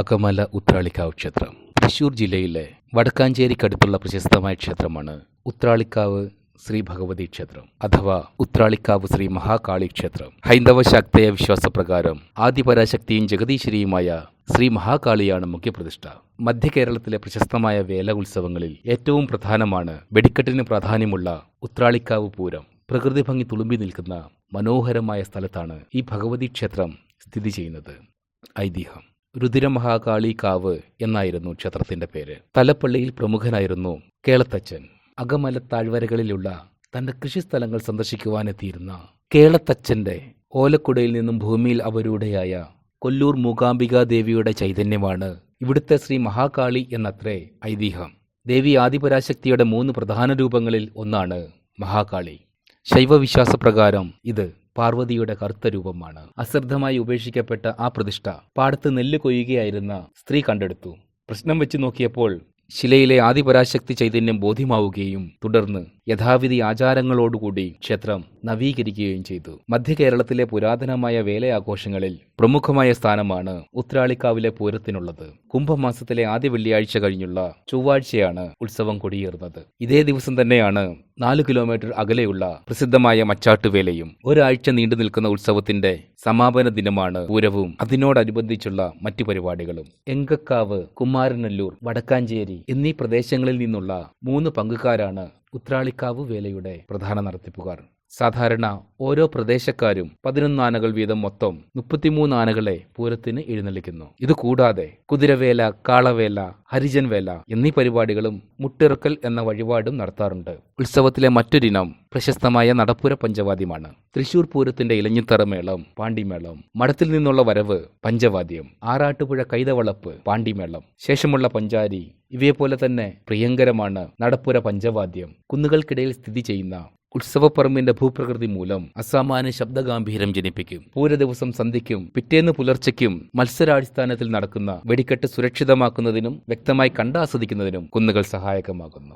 അകമല ഉത്രാളിക്കാവ് ക്ഷേത്രം. തൃശൂർ ജില്ലയിലെ വടക്കാഞ്ചേരിക്കടുത്തുള്ള പ്രശസ്തമായ ക്ഷേത്രമാണ് ഉത്രാളിക്കാവ് ശ്രീ ഭഗവതി ക്ഷേത്രം അഥവാ ഉത്രാളിക്കാവ് ശ്രീ മഹാകാളി ക്ഷേത്രം. ഹൈന്ദവ ശാക്തേയ വിശ്വാസപ്രകാരം ആദിപരാശക്തിയും ജഗദീശ്വരിയുമായ ശ്രീ മഹാകാളിയാണ് മുഖ്യപ്രതിഷ്ഠ. മധ്യ കേരളത്തിലെ പ്രശസ്തമായ വേല ഉത്സവങ്ങളിൽ ഏറ്റവും പ്രധാനമാണ് വെടിക്കെട്ടിന് പ്രാധാന്യമുള്ള ഉത്രാളിക്കാവ് പൂരം. പ്രകൃതി ഭംഗി തുളുമ്പി നിൽക്കുന്ന മനോഹരമായ സ്ഥലത്താണ് ഈ ഭഗവതി ക്ഷേത്രം സ്ഥിതി ചെയ്യുന്നത്. ഐതിഹ്യം. രുതിരമഹാകാളി കാവ് എന്നായിരുന്നു ക്ഷേത്രത്തിന്റെ പേര്. തലപ്പള്ളിയിൽ പ്രമുഖനായിരുന്നു കേളത്തച്ഛൻ. അകമല താഴ്വരകളിലുള്ള തന്റെ കൃഷിസ്ഥലങ്ങൾ സന്ദർശിക്കുവാനെത്തിയിരുന്ന കേളത്തച്ഛന്റെ ഓലക്കുടയിൽ നിന്നും ഭൂമിയിൽ അവരൂടെയായ കൊല്ലൂർ മൂകാംബികാദേവിയുടെ ചൈതന്യമാണ് ഇവിടുത്തെ ശ്രീ മഹാകാളി എന്നത്രേ ഐതിഹ്യം. ദേവി ആദിപരാശക്തിയുടെ മൂന്ന് പ്രധാന രൂപങ്ങളിൽ ഒന്നാണ് മഹാകാളി. ശൈവവിശ്വാസപ്രകാരം ഇത് പാർവതിയുടെ കറുത്ത രൂപമാണ് അശ്രദ്ധമായി ഉപേക്ഷിക്കപ്പെട്ട ആ പ്രതിഷ്ഠ പാടത്ത് നെല്ല് കൊയ്യുകയായിരുന്ന സ്ത്രീ കണ്ടെടുത്തു. പ്രശ്നം വെച്ച് നോക്കിയപ്പോൾ ശിലയിലെ ആദിപരാശക്തി ചൈതന്യം ബോധ്യമാവുകയും തുടർന്ന് യഥാവിധി ആചാരങ്ങളോടുകൂടി ക്ഷേത്രം നവീകരിക്കുകയും ചെയ്തു. മധ്യ കേരളത്തിലെ പുരാതനമായ വേലയാഘോഷങ്ങളിൽ പ്രമുഖമായ സ്ഥാനമാണ് ഉത്രാളിക്കാവിലെ പൂരത്തിനുള്ളത്. കുംഭമാസത്തിലെ ആദ്യ വെള്ളിയാഴ്ച കഴിഞ്ഞുള്ള ചൊവ്വാഴ്ചയാണ് ഉത്സവം കൊടിയേറുന്നത്. ഇതേ ദിവസം തന്നെയാണ് നാല് കിലോമീറ്റർ അകലെയുള്ള പ്രസിദ്ധമായ മച്ചാട്ടുവേലയും ഒരാഴ്ച നീണ്ടു നിൽക്കുന്ന ഉത്സവത്തിന്റെ സമാപന ദിനമാണ് പൂരവും. അതിനോടനുബന്ധിച്ചുള്ള മറ്റു പരിപാടികളും. എങ്കക്കാവ് കുമാരനല്ലൂർ വടക്കാഞ്ചേരി എന്നീ പ്രദേശങ്ങളിൽ നിന്നുള്ള മൂന്ന് പങ്കുകാരാണ് ഉത്രാളിക്കാവ് വേലയുടെ പ്രധാന നടത്തിപ്പുകാർ സാധാരണ ഓരോ പ്രദേശക്കാരും പതിനൊന്ന് ആനകൾ വീതം മൊത്തം മുപ്പത്തിമൂന്ന് ആനകളെ പൂരത്തിന് എഴുന്നള്ളിക്കുന്നു. ഇത് കൂടാതെ കുതിരവേല കാളവേല ഹരിജൻ വേല എന്നീ പരിപാടികളും മുട്ടിറക്കൽ എന്ന വഴിപാടും നടത്താറുണ്ട്. ഉത്സവത്തിലെ മറ്റൊരിനം പ്രശസ്തമായ നടപ്പുര പഞ്ചവാദ്യമാണ്. തൃശൂർ പൂരത്തിന്റെ ഇലഞ്ഞിത്തറമേളം പാണ്ടിമേളം മഠത്തിൽ നിന്നുള്ള വരവ് പഞ്ചവാദ്യം ആറാട്ടുപുഴ കൈതവളപ്പ് പാണ്ടിമേളം ശേഷമുള്ള പഞ്ചാരി ഇവയെപ്പോലെ തന്നെ പ്രിയങ്കരമാണ് നടപ്പുര പഞ്ചവാദ്യം. കുന്നുകൾക്കിടയിൽ സ്ഥിതി ചെയ്യുന്ന ഉത്സവപ്പറമ്പിന്റെ ഭൂപ്രകൃതി മൂലം അസാമാന്യ ശബ്ദഗാംഭീര്യം ജനിപ്പിക്കും. പൂര ദിവസം സന്ധ്യയ്ക്കും പിറ്റേന്ന് പുലർച്ചയ്ക്കും മത്സരാടിസ്ഥാനത്തിൽ നടക്കുന്ന വെടിക്കെട്ട് സുരക്ഷിതമാക്കുന്നതിനും വ്യക്തമായി കണ്ടാസ്വദിക്കുന്നതിനും കുന്നുകൾ സഹായകമാകുന്നു.